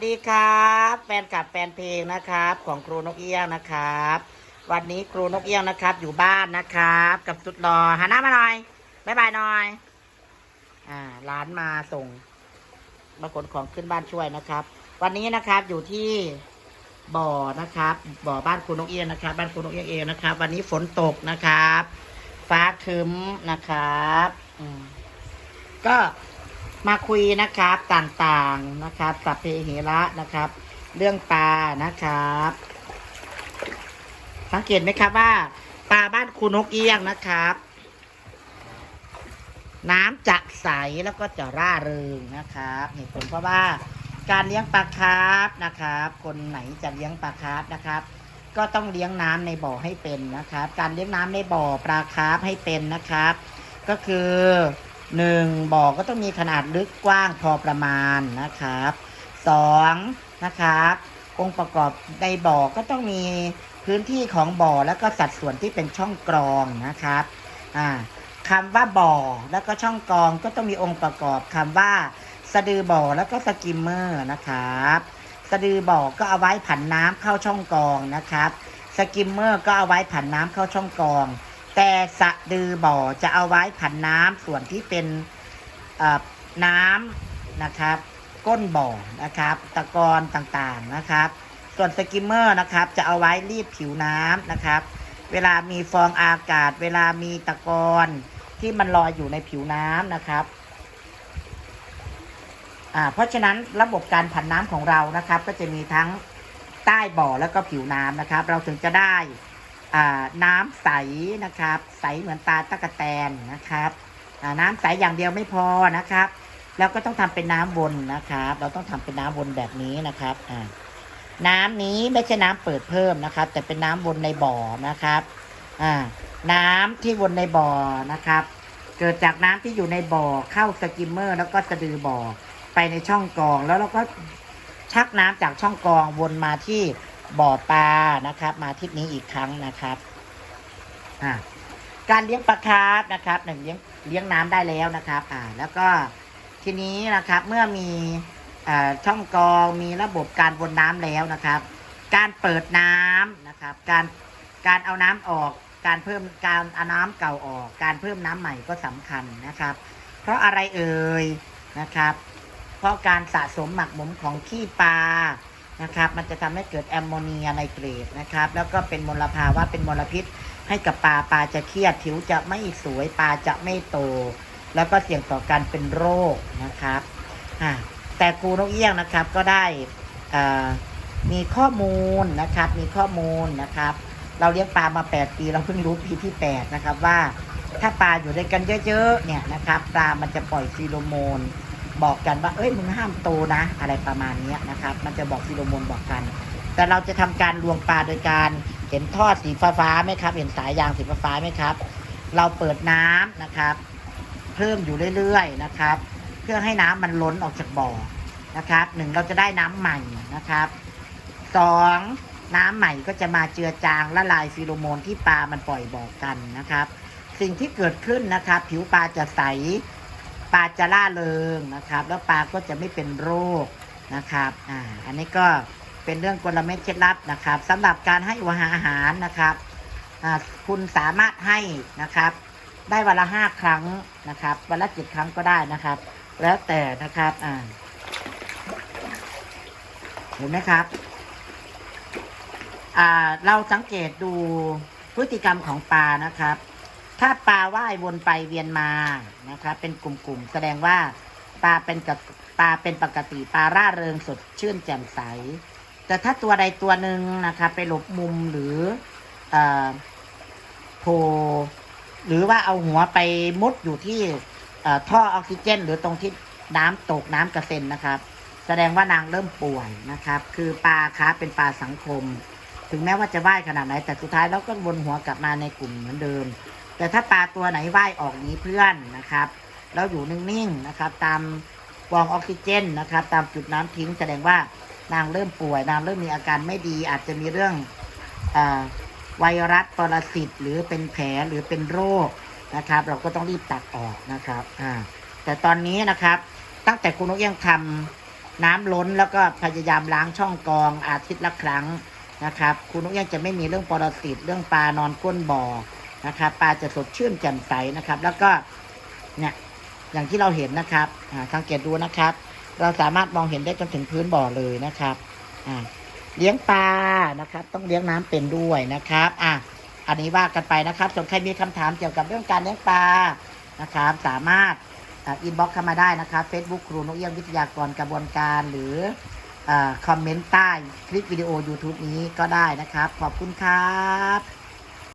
สวัสดีครับแฟนคลับแฟนเพลงนะครับ ของครูนกเอี้ยงนะครับ วันนี้ครูนกเอี้ยงนะครับ อยู่บ้านนะครับ กับสุดรอหันหน้ามาหน่อยบายบายหน่อยอ่าร้านมาส่งมาขนของขึ้นบ้านช่วยนะครับ วันนี้นะครับอยู่ที่บ่อนะครับ บ่อบ้านครูนกเอี้ยงนะครับ บ้านครูนกเอี้ยงเองนะครับ วันนี้ฝนตกนะครับ ฟ้าครึ้มนะครับ อืมก็ มาคุยนะครับต่างๆนะครับสัพเพเหระนะครับ เรื่องปลานะครับ สังเกตไหมครับว่าปลาบ้านคุณนกเอี้ยงนะครับ น้ำจะใสแล้วก็จะร่าเริงนะครับเหตุผลเพราะว่าการเลี้ยงปลาคาร์ฟนะครับ คนไหนจะเลี้ยงปลาคาร์ฟนะครับ ก็ต้องเลี้ยงน้ำในบ่อให้เป็นนะครับ การเลี้ยงน้ำในบ่อปลาคาร์ฟให้เป็นนะครับ ก็คือ หนึ่งบ่อก็ต้องมีขนาดลึกกว้างพอประมาณนะครับสองนะครับองค์ประกอบในบ่อก็ต้องมีพื้นที่ของบ่อแล้วก็สัดส่วนที่เป็นช่องกรองนะครับอ่าคำว่าบ่อแล้วก็ช่องกรองก็ต้องมีองค์ประกอบคำว่าสะดือบ่อแล้วก็สกิมเมอร์นะครับสะดือบ่อก็เอาไว้ผันน้ำเข้าช่องกรองนะครับ สกิมเมอร์ก็เอาไว้ผันน้ำเข้าช่องกรอง แต่สะดือบ่อจะเอาไว้ผันน้ำส่วนที่เป็นน้ำนะครับ ก้นบ่อนะครับ ตะกอนต่างๆนะครับ ส่วนสกิมเมอร์นะครับ จะเอาไว้รีดผิวน้ำนะครับ เวลามีฟองอากาศ เวลามีตะกอนที่มันลอยอยู่ในผิวน้ำนะครับเพราะฉะนั้นระบบการผันน้ำของเรานะครับ ก็จะมีทั้งใต้บ่อแล้วก็ผิวน้ำนะครับ เราถึงจะได้ น้ำใสนะครับ ใสเหมือนปลาตะกะแตนนะครับน้ำใสอย่างเดียวไม่พอนะครับ แล้วก็ต้องทำเป็นน้ำวนนะครับ เราต้องทำเป็นน้ำวนแบบนี้นะครับน้ำนี้ไม่ใช่น้ำเปิดเพิ่มนะครับ แต่เป็นน้ำวนในบ่อนะครับน้ำที่วนในบ่อนะครับ เกิดจากน้ำที่อยู่ในบ่อเข้าสกิมเมอร์ แล้วก็สะดือบ่อไปในช่องกรอง แล้วเราก็ชักน้ำจากช่องกรองวนมาที่ บ่อปลานะครับ มาทิศนี้อีกครั้งนะครับอ่าการเลี้ยงปลาคาร์ฟนะครับหนึ่งเลี้ยงเลี้ยงน้ำได้แล้วนะครับ อ่า แล้วก็ทีนี้นะครับเมื่อมีอช่องกรองมีระบบการวนน้ำแล้วนะครับ การเปิดน้ำนะครับ การการเอาน้ำออก การเพิ่มการเอาน้ำเก่าออก การเพิ่มน้ำใหม่ก็สำคัญนะครับ เพราะอะไรเอ่ยนะครับ เพราะการสะสมหมักหมมของขี้ปลา นะครับ มันจะทำให้เกิดแอมโมเนียไนเตรตนะครับ แล้วก็เป็นมลภาวะเป็นมลพิษ ให้กับปลาปลาจะเครียดผิวจะไม่สวยปลาจะไม่โต แล้วก็เสี่ยงต่อการเป็นโรคนะครับแต่ครูนกเอี้ยงนะครับก็ได้มีข้อมูลนะครับ มีข้อมูลนะครับ เราเลี้ยงปลามา 8 ปี เราเพิ่งรู้ปีที่ 8 นะครับว่าถ้าปลาอยู่ด้วยกันเยอะๆเนี่ยนะครับปลามันจะปล่อยฟีโรโมน บอกกันว่า เอ้ยมึงห้ามโตนะ อะไรประมาณนี้นะครับ มันจะบอกฟิโลโมนบอกกัน แต่เราจะทำการลวงปลาโดยการเห็นทอดสีฟ้าๆไหมครับ เห็นสายยางสีฟ้าๆไหมครับ เราเปิดน้ำนะครับ เพิ่มอยู่เรื่อยๆนะครับ เพื่อให้น้ำมันล้นออกจากบ่อนะครับหนึ่งเราจะได้น้ำใหม่นะครับสองน้ำใหม่ก็จะมาเจือจางละลายฟิโลโมนที่ปลามันปล่อยบอกกันนะครับ สิ่งที่เกิดขึ้นนะครับ ผิวปลาจะใส ปลาจะล่าเริงนะครับ แล้วปลาก็จะไม่เป็นโรคนะครับอ่าอันนี้ก็เป็นเรื่องกลเม็ดเคล็ดลับนะครับสำหรับการให้หัวอาหารนะครับอ่าคุณสามารถให้นะครับ ได้วันละห้าครั้งนะครับวันละเจ็ดครั้งก็ได้นะครับ แล้วแต่นะครับอ่าเห็นไหมครับอ่าเราสังเกตดูพฤติกรรมของปลานะครับ ถ้าปลาว่ายวนไปเวียนมานะครับเป็นกลุ่มๆแสดงว่าปลาเป็นกับปลาเป็นปกติปลาร่าเริงสดชื่นแจ่มใส แต่ถ้าตัวใดตัวหนึ่งนะครับไปหลบมุมหรืออโผล่หรือว่าเอาหัวไปมุดอยู่ที่ท่อออกซิเจน หรือตรงที่น้ำตกน้ำกระเซ็นนะครับ แสดงว่านางเริ่มป่วยนะครับ คือปลาค้าเป็นปลาสังคม ถึงแม้ว่าจะว่ายขนาดไหนแต่สุดท้ายแล้วก็วนหัวกลับมาในกลุ่มเหมือนเดิม แต่ถ้าปลาตัวไหนว่ายออกหนีเพื่อนนะครับแล้วอยู่นิ่งๆนะครับ ตามวองออกซิเจนนะครับ ตามจุดน้ำทิ้งแสดงว่านางเริ่มป่วยนางเริ่มมีอาการไม่ดี อาจจะมีเรื่องอไวรัสปรสิตหรือเป็นแผลหรือเป็นโรคนะครับ เราก็ต้องรีบตัดออกนะครับอ่าแต่ตอนนี้นะครับตั้งแต่คุณนกเอี้ยงทำน้ำล้นแล้วก็พยายามล้างช่องกรองอาทิตย์ละครั้งนะครับ คุณนุกเอี้ยงจะไม่มีเรื่องปรสิตเรื่องปลานอนก้นบ่อ นะครับปลาจะสดชื่นแจ่มใสนะครับ แล้วก็เนี่ยอย่างที่เราเห็นนะครับสังเกตดูนะครับ เราสามารถมองเห็นได้จนถึงพื้นบ่อเลยนะครับเลี้ยงปลานะครับ ต้องเลี้ยงน้ำเป็นด้วยนะครับอะอันนี้ว่ากันไปนะครับส่วนใครมีคำถามเกี่ยวกับเรื่องการเลี้ยงปลานะครับ สามารถอินบ็อกซ์เข้ามาได้นะครับ Facebook ครูนกเอี้ยงวิทยากรกระบวนการหรืออคอมเมนต์ใต้คลิปวิดีโอ YouTube นี้ก็ได้นะครับ ขอบคุณครับ